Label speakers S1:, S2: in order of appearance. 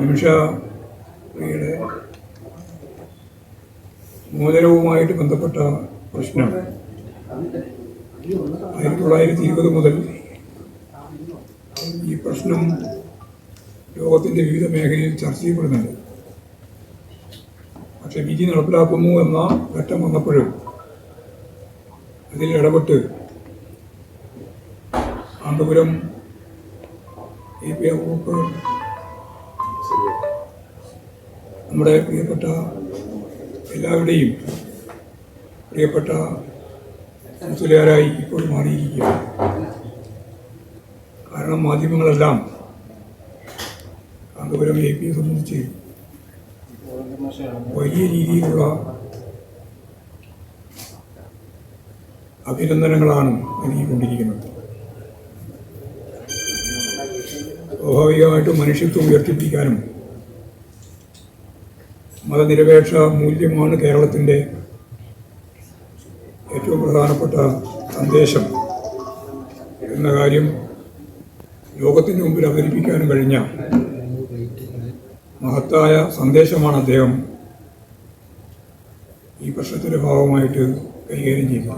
S1: നിമിഷയുടെ മോചനവുമായിട്ട് ബന്ധപ്പെട്ട പ്രശ്നം ആയിരത്തി തൊള്ളായിരത്തി ഇരുപത് മുതൽ ഈ പ്രശ്നം ലോകത്തിന്റെ വിവിധ മേഖലയിൽ ചർച്ച ചെയ്യപ്പെടുന്നുണ്ട്. പക്ഷെ വിധി നടപ്പിലാക്കുന്നു എന്ന ഘട്ടം വന്നപ്പോഴും അതിൽ ഇടപെട്ട് കാന്തപുരം എ പി ഗ്രൂപ്പ് നമ്മുടെ പ്രിയപ്പെട്ട എല്ലാവരുടെയും പ്രിയപ്പെട്ട മുസ്ലിയാരായി ഇപ്പോൾ മാറിയിരിക്കുകയാണ്. കാരണം മാധ്യമങ്ങളെല്ലാം കാന്തപുരം എ പിയെ സംബന്ധിച്ച് വലിയ രീതിയിലുള്ള അഭിനന്ദനങ്ങളാണ് നൽകിക്കൊണ്ടിരിക്കുന്നത്. സ്വാഭാവികമായിട്ടും മനുഷ്യത്വം ഉയർത്തിപ്പിടിക്കാനും മതനിരപേക്ഷ മൂല്യമാണ് കേരളത്തിന്റെ ഏറ്റവും പ്രധാനപ്പെട്ട സന്ദേശം എന്ന കാര്യം ലോകത്തിന് മുമ്പിൽ അവതരിപ്പിക്കാനും കഴിഞ്ഞ മഹത്തായ സന്ദേശമാണ് അദ്ദേഹം ഈ പ്രശ്നത്തിന്റെ ഭാഗമായിട്ട് കൈകാര്യം ചെയ്യുന്നത്